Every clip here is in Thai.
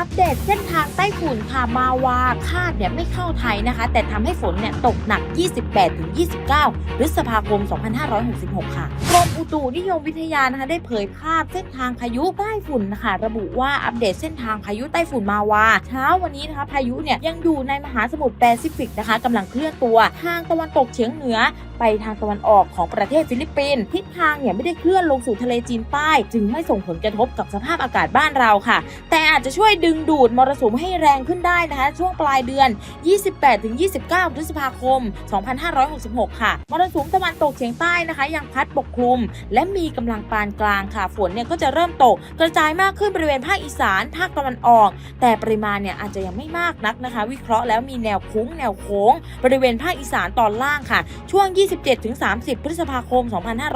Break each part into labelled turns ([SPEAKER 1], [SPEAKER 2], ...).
[SPEAKER 1] อัปเดตเส้นทางไต้ฝุ่นค่ะมาวาคาดเนี่ยไม่เข้าไทยนะคะ แต่ทำให้ฝนเนี่ยตกหนัก 28-29 พฤษภาคม 2566 ค่ะกรมอุตุนิยมวิทยานะคะได้เผยภาพเส้นทางพายุใต้ฝุ่นนะคะระบุว่าอัปเดตเส้นทางพายุใต้ฝุ่นมาวา เช้าวันนี้นะคะพายุเนี่ยยังอยู่ในมหาสมุทรแปซิฟิกนะคะกำลังเคลื่อนตัวทางตะวันตกเฉียงเหนือไปทางตะวันออกของประเทศฟิลิปปินส์ทิศทางเนี่ยไม่ได้เคลื่อนลงสู่ทะเลจีนใต้ จึงไม่ส่งผลกระทบกับสภาพอากาศบ้านเราค่ะ แต่อาจจะช่วยดึงดูดมรสุมให้แรงขึ้นได้นะคะ ช่วงปลายเดือน 28-29 พฤษภาคม 2566 ค่ะ มรสุมตะวันตกเฉียงใต้นะคะ ยังพัดปกคลุม และมีกำลังปานกลางค่ะ ฝนเนี่ยก็จะเริ่มตกกระจายมากขึ้นบริเวณภาคอีสาน ภาคตะวันออก แต่ปริมาณเนี่ยอาจจะยังไม่มากนักนะคะ วิเคราะห์แล้วมีแนวคุ้งแนวโค้ง บริเวณภาคอีสานตอนล่างค่ะ ช่วง 27-30 พฤษภาคม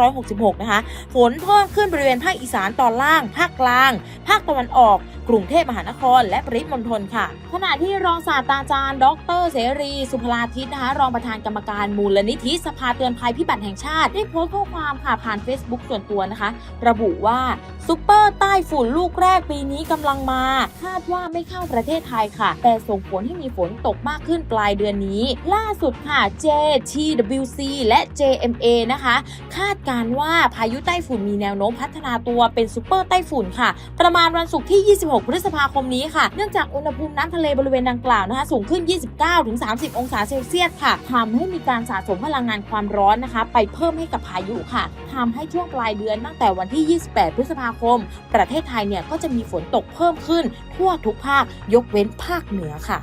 [SPEAKER 1] 2566 นะคะ ฝนเพิ่มขึ้นบริเวณภาคอีสานตอนล่าง ภาคกลาง ภาคตะวันออก กรุงเทพมหานคร และปริมณฑลค่ะ ขณะที่รองศาสตราจารย์ ดร เสรี สุภลาทิศนะคะ รองประธานกรรมการมูลนิธิสภาเตือนภัยพิบัติแห่งชาติ ได้โพสต์ข้อความค่ะผ่าน Facebook ส่วนตัวนะคะ ระบุว่าซุปเปอร์ใต้ฝุ่นลูกแรกปีนี้กำลังมา คาดว่าไม่เข้าประเทศไทยค่ะ แต่ส่งผลให้มีฝนตกมากขึ้นปลายเดือนนี้ ล่าสุดค่ะ JTWC และ JMA นะคะ คาดการว่าพายุไต้ฝุ่นมีแนวโน้มพัฒนาตัวเป็นซุปเปอร์ไต้ฝุ่นค่ะ ประมาณวันศุกร์ที่ 26 6 พฤษภาคมนี้ค่ะ เนื่องจากอุณหภูมิน้ำทะเลบริเวณดังกล่าวนะคะ สูงขึ้น 29-30 องศาเซลเซียสค่ะทำให้มีการสะสมพลังงานความร้อนนะคะ ไปเพิ่มให้กับพายุค่ะทำให้ช่วงปลายเดือนตั้งแต่วันที่ 28 พฤษภาคม ประเทศไทยเนี่ยก็จะมีฝนตกเพิ่มขึ้นทั่วทุกภาคยกเว้นภาคเหนือค่ะ